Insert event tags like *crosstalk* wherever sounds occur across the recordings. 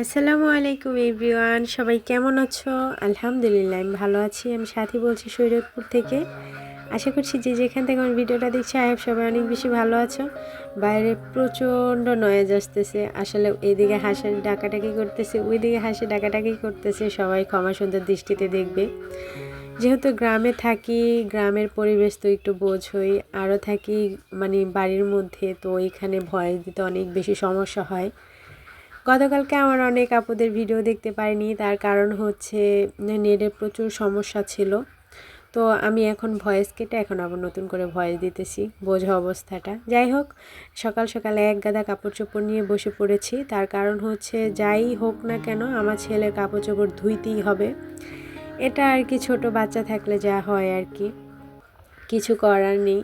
আসসালামু আলাইকুম এভরিওয়ান, সবাই কেমন আছো? আলহামদুলিল্লাহ, আমি ভালো আছি। আমি সাথী বলছি সৈরতপুর থেকে। আশা করছি যে যেখান থেকে আমার ভিডিওটা দেখছি আয়াব সবাই অনেক বেশি ভালো আছো। বাইরে প্রচণ্ড নয়েজ আসতেছে। আসলে এইদিকে হাসি ডাকাটাকি করতেছে, ওইদিকে হাসি ডাকাটাকি করতেছে। সবাই ক্ষমা সুন্দর দৃষ্টিতে দেখবে। যেহেতু গ্রামে থাকি, গ্রামের পরিবেশ তো একটু বোঝই। আরও থাকি মানে বাড়ির মধ্যে, তো এখানে ভয়েস দিতে অনেক বেশি সমস্যা হয়। গতকালকে আমার অনেক আপুদের ভিডিও দেখতে পারিনি। তার কারণ হচ্ছে নেটের প্রচুর সমস্যা ছিল। তো আমি এখন ভয়েস কেটে এখন আবার নতুন করে ভয়েস দিতেছি, বোঝা অবস্থাটা। যাই হোক, সকাল সকালে এক গাদা কাপড় চোপড় নিয়ে বসে পড়েছি। তার কারণ হচ্ছে যাই হোক না কেন, আমার ছেলের কাপড় চোপড় ধুইতেই হবে। এটা আর কি ছোট বাচ্চা থাকলে যা হয় আর কি। কিছু করার নেই।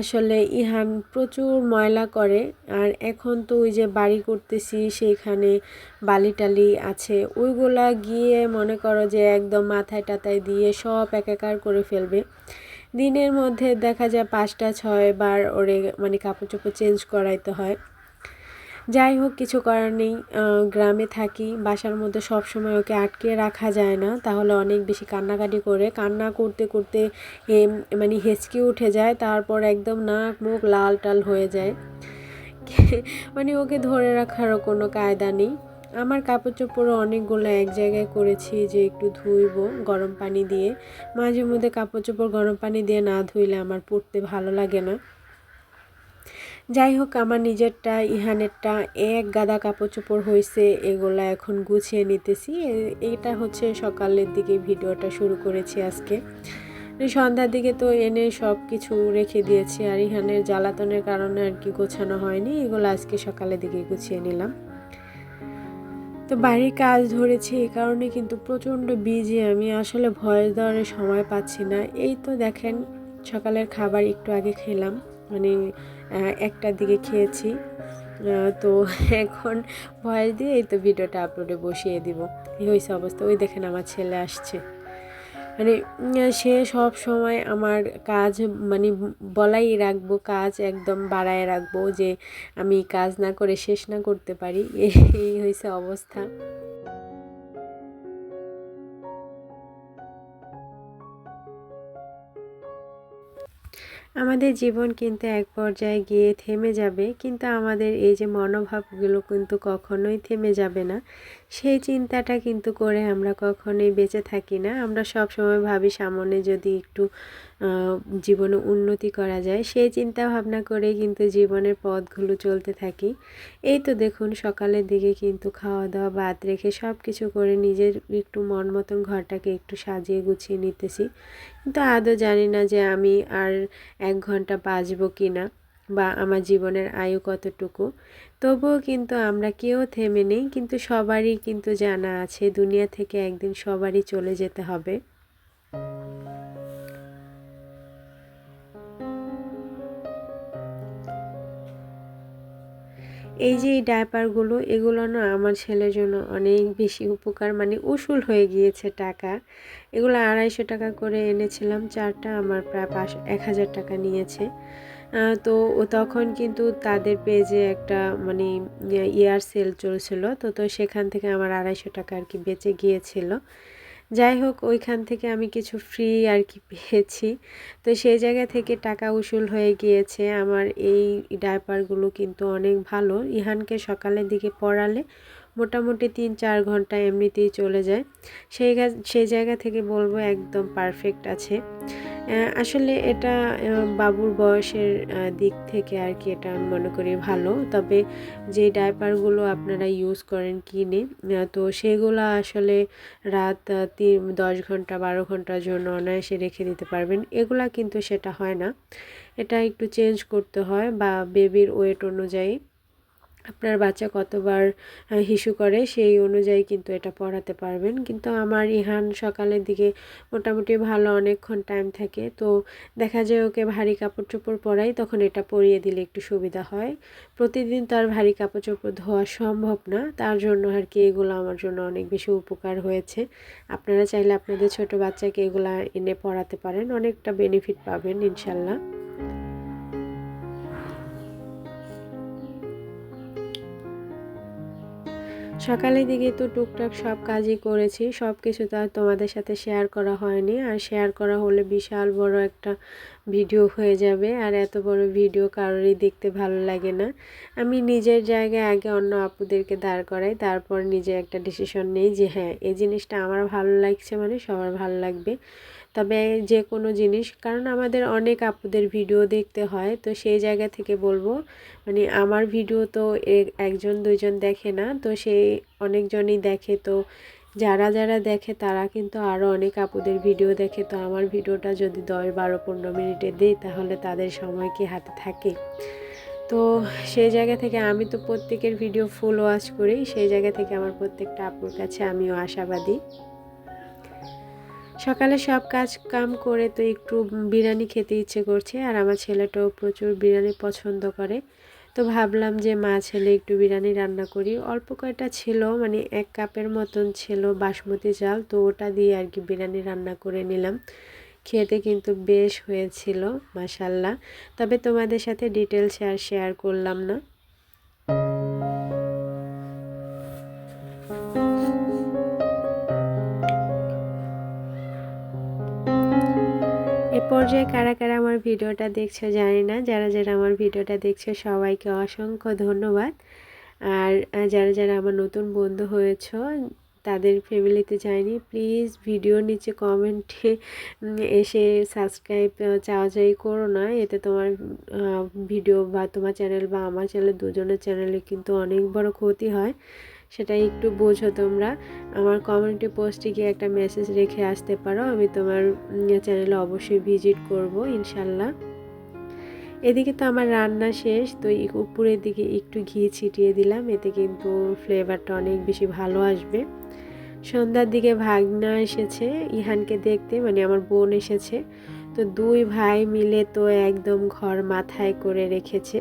আসলে ইহান প্রচুর ময়লা করে, আর এখন তো ওই যে বাড়ি করতেছি সেইখানে বালি টালি আছে, ওইগুলা গিয়ে মনে করো যে একদম মাথায় টাতায় দিয়ে সব একাকার করে ফেলবে। দিনের মধ্যে দেখা যায় পাঁচটা ছয় বার ওরে মানে কাপড় চোপড় চেঞ্জ করাইতে হয়। যাই হোক, কিছু করার নেই। গ্রামে থাকি, বাসার মধ্যে সব সময় ওকে আটকে রাখা যায় না। তাহলে অনেক বেশি কান্নাকাটি করে। কান্না করতে করতে মানে হেঁচকি উঠে যায়, তারপর একদম নাক মুখ লাল টাল হয়ে যায়। মানে ওকে ধরে রাখারও কোনো কায়দা নেই। আমার কাপড় চোপড়ও অনেকগুলো এক জায়গায় করেছি যে একটু ধুইব গরম পানি দিয়ে। মাঝে মধ্যে কাপড় চোপড় গরম পানি দিয়ে না ধুইলে আমার পরতে ভালো লাগে না। যাই হোক আমার নিজেরটা, ইহানেরটা এক গাদা কাপড় চোপড় হয়েছে এগুলা এখন গুছিয়ে নিতেছি। এটা হচ্ছে সকালের দিকে ভিডিওটা শুরু করেছি আজকে। সন্ধ্যার দিকে তো এনে সব কিছু রেখে দিয়েছি, আর ইহানের জ্বালাতনের কারণে আর কি গোছানো হয়নি। এগুলো আজকে সকালের দিকে গুছিয়ে নিলাম। তো বাড়ির কাজ ধরেছি, এই কারণে কিন্তু প্রচণ্ড বিজি আমি আসলে ভয়েস দেওয়ার সময় পাচ্ছি না। এই তো দেখেন, সকালের খাবার একটু আগে খেলাম। মানে একটার দিকে খেয়েছি। তো *laughs* এখন ভয়েস দিয়ে এই তো ভিডিওটা আপলোডে বসিয়ে দিব। এই হয়েছে অবস্থা। ওই দেখেন আমার ছেলে আসছে। মানে সে সব সময় আমার কাজ মানে বলাই রাখব, কাজ একদম বাড়ায় রাখব যে আমি কাজ না করে শেষ না করতে পারি। *laughs* এই হয়েছে অবস্থা। আমাদের জীবন কিন্তু এক পর্যায়ে গিয়ে থেমে যাবে, কিন্তু আমাদের এই যে মনোভাবগুলো কিন্তু কখনোই থেমে যাবে না। সেই চিন্তাটা কিন্তু করে আমরা কখনোই বেঁচে থাকি না। আমরা সব সময় ভাবি সামনে যদি একটু জীবনে উন্নতি করা যায়, সেই চিন্তা ভাবনা করে কিন্তু জীবনের পথগুলো চলতে থাকি। এই তো দেখুন, সকালের দিকে কিন্তু খাওয়া দাওয়া বাদ রেখে সব কিছু করে নিজের একটু মন মতন ঘরটাকে একটু সাজিয়ে গুছিয়ে নিতেছি। কিন্তু আদৌ জানি না যে আমি আর এক ঘণ্টা বাঁচবো কি না বা আমার জীবনের আয়ু কতটুকু। তবুও কিন্তু আমরা কেউ থেমে নেই, কিন্তু সবারই কিন্তু জানা আছে, দুনিয়া থেকে একদিন সবারই চলে যেতে হবে। এই যে এই ডায়পারগুলো এগুলো না আমার ছেলের জন্য অনেক বেশি উপকার। মানে উসুল হয়ে গিয়েছে টাকা। এগুলো আড়াইশো টাকা করে এনেছিলাম। চারটা আমার প্রায় পাঁচ, এক হাজার টাকা নিয়েছে। তো তখন কিন্তু তাদের পেজে একটা মানে ইয়ার সেল চলছিল। তো তো সেখান থেকে আমার আড়াইশো টাকা আর কি বেঁচে গিয়েছিল। যাই হোক ওইখান থেকে আমি কিছু ফ্রি আর কি পেয়েছি। তো সেই জায়গা থেকে টাকা উসুল হয়ে গিয়েছে। আমার এই ডাইপারগুলো কিন্তু অনেক ভালো। ইহানকে সকালের দিকে পড়ালে মোটামুটি তিন চার ঘণ্টা এমনিতেই চলে যায়। সেই সেই জায়গা থেকে বলব একদম পারফেক্ট আছে। আসলে এটা বাবুর বয়সের দিক থেকে আর কি এটা আমি মনে করি ভালো। তবে যে ডাইপারগুলো আপনারা ইউজ করেন কিনে তো সেগুলো আসলে রাত তিন, দশ ঘণ্টা, বারো ঘণ্টার জন্য অনায়াসে রেখে দিতে পারবেন। এগুলা কিন্তু সেটা হয় না। এটা একটু চেঞ্জ করতে হয় বা বেবির ওয়েট অনুযায়ী। আপনার বাচ্চা কতবার হিসু করে সেই অনুযায়ী কিন্তু এটা পড়াতে পারবেন। কিন্তু আমার ইহান সকালের দিকে মোটামুটি ভালো অনেকক্ষণ টাইম থাকে। তো দেখা যায় ওকে ভারী কাপড় চোপড় পরাই তখন এটা পরিয়ে দিলে একটু সুবিধা হয়। প্রতিদিন তো আর ভারী কাপড় চোপড় ধোয়া সম্ভব না। তার জন্য আর কি এগুলো আমার জন্য অনেক বেশি উপকার হয়েছে। আপনারা চাইলে আপনাদের ছোট বাচ্চাকে এগুলা এনে পড়াতে পারেন। অনেকটা বেনিফিট পাবেন, ইনশাল্লাহ। সকালের দিকে তো টুকটাক সব কাজই করেছি সব কিছু তো আর তোমাদের সাথে শেয়ার করা হয়নি। আর শেয়ার করা হলে বিশাল বড় একটা ভিডিও হয়ে যাবে, আর এত বড় ভিডিও কারোরই দেখতে ভালো লাগে না। আমি নিজের জায়গায় আগে অন্য আপুদেরকে দাঁড় করাই, তারপর নিজে একটা ডিসিশন নেই যে হ্যাঁ এই জিনিসটা আমার ভালো লাগছে মানে সবার ভালো লাগবে। তবে যে কোনো জিনিস, কারণ আমাদের অনেক আপুদের ভিডিও দেখতে হয়, তো সেই জায়গা থেকে বলব। মানে আমার ভিডিও তো একজন, দুইজন দেখে না, তো সেই অনেকজনই দেখে। তো যারা যারা দেখে তারা কিন্তু আরও অনেক আপুদের ভিডিও দেখে। তো আমার ভিডিওটা যদি দশ, বারো, পনেরো মিনিটে দিই, তাহলে তাদের সময় কি হাতে থাকে? তো সেই জায়গা থেকে আমি তো প্রত্যেকের ভিডিও ফুল ওয়াচ করি, সেই জায়গা থেকে আমার প্রত্যেকটা আপুর কাছে আমিও আশাবাদী। সকালে সব কাজ কাম করে তো একটু বিরিয়ানি খেতে ইচ্ছে করছে, আর আমার ছেলেটাও প্রচুর বিরিয়ানি পছন্দ করে। তো ভাবলাম যে মা ছেলে একটু বিরিয়ানি রান্না করি। অল্প কয়টা ছিল মানে এক কাপের মতন ছিল বাসমতি চাল, তো ওটা দিয়ে আর কি বিরিয়ানি রান্না করে নিলাম। খেতে কিন্তু বেশ হয়েছিল মাসাল্লাহ তবে তোমাদের সাথে ডিটেলস আর শেয়ার করলাম না। পর্যায়ে কারা কারা আমার ভিডিওটা দেখছ জানি না। যারা যারা আমার ভিডিওটা দেখছ সবাইকে অসংখ্য ধন্যবাদ। আর যারা যারা আমার নতুন বন্ধু হয়েছ, তাদের ফ্যামিলিতে যায়নি প্লিজ ভিডিও নিচে কমেন্টে এসে সাবস্ক্রাইব চাওয়া চাই করো না। এতে তোমার ভিডিও বা তোমার চ্যানেল বা আমার চ্যানেল দুজনের চ্যানেলে কিন্তু অনেক বড় ক্ষতি হয়। সেটা একটু বোঝো তোমরা। আমার কমিউনিটি পোস্টে গিয়ে একটা মেসেজ রেখে আসতে পারো, আমি তোমার চ্যানেলে অবশ্যই ভিজিট করব, ইনশাল্লাহ। এদিকে তো আমার রান্না শেষ, তো উপরের দিকে একটু ঘি ছিটিয়ে দিলাম, এতে কিন্তু ফ্লেভারটা অনেক বেশি ভালো আসবে। সন্ধ্যার দিকে ভাগনা এসেছে, ইহানকে দেখতে মানে আমার বোন এসেছে। তো দুই ভাই মিলে তো একদম ঘর মাথায় করে রেখেছে।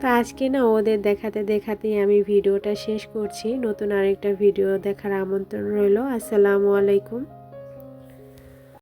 তো আজকে না ওদের দেখাতে দেখাতেই আমি ভিডিওটা শেষ করছি। নতুন আরেকটা ভিডিও দেখার আমন্ত্রণ রইল। আসসালামু আলাইকুম।